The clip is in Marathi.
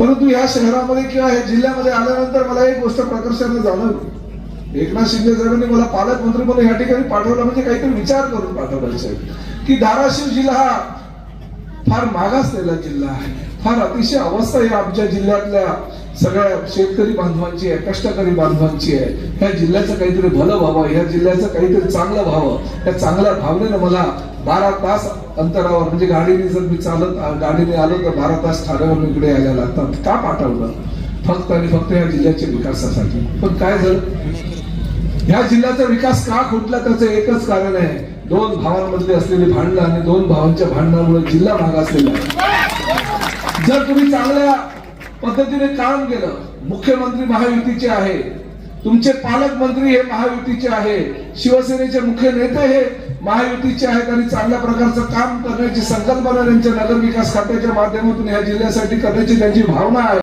परंतु या शहरामध्ये किंवा या जिल्ह्यामध्ये आल्यानंतर मला एक गोष्ट प्रकर्षाने जाणवली. एकनाथ शिंदे साहेबांनी मला पालकमंत्री म्हणून या ठिकाणी पाठवलं म्हणजे काहीतरी विचार करून पाठवला साहेब. की धाराशिव जिल्हा हा फार मागासलेला जिल्हा आहे. फार अतिशय अवस्था ही आमच्या जिल्ह्यातल्या सगळ्या शेतकरी बांधवांची आहे कष्टकरी बांधवांची आहे. ह्या जिल्ह्याचं काहीतरी भलं व्हावं ह्या जिल्ह्याचं काहीतरी चांगलं व्हावं. त्या चांगल्या भावनेनं मला बारा तास अंतरावर म्हणजे गाडीने जर मी चालत गाडीने आलो तर बारा तास ठाण्यावर इकडे यायला लागतात. का पाठवलं? फक्त आणि फक्त या जिल्ह्याच्या विकासासाठी. पण काय झालं? ह्या जिल्ह्याचा विकास का खुटला त्याचं एकच कारण आहे. दोन भावांमध्ये असलेली भांडणं आणि दोन भावांच्या भांडणामुळे जिल्हा मागासलेला आहे. जर तुम्ही चांगल्या पद्धतीने काम केलं. मुख्यमंत्री महायुतीचे आहे. तुमचे पालकमंत्री हे महायुतीचे आहे. शिवसेनेचे मुख्य नेते हे महायुतीचे आहेत आणि चांगल्या प्रकारचं काम करण्याची संकल्पना त्यांच्या नगर विकास खात्याच्या माध्यमातून या जिल्ह्यासाठी करण्याची त्यांची भावना आहे.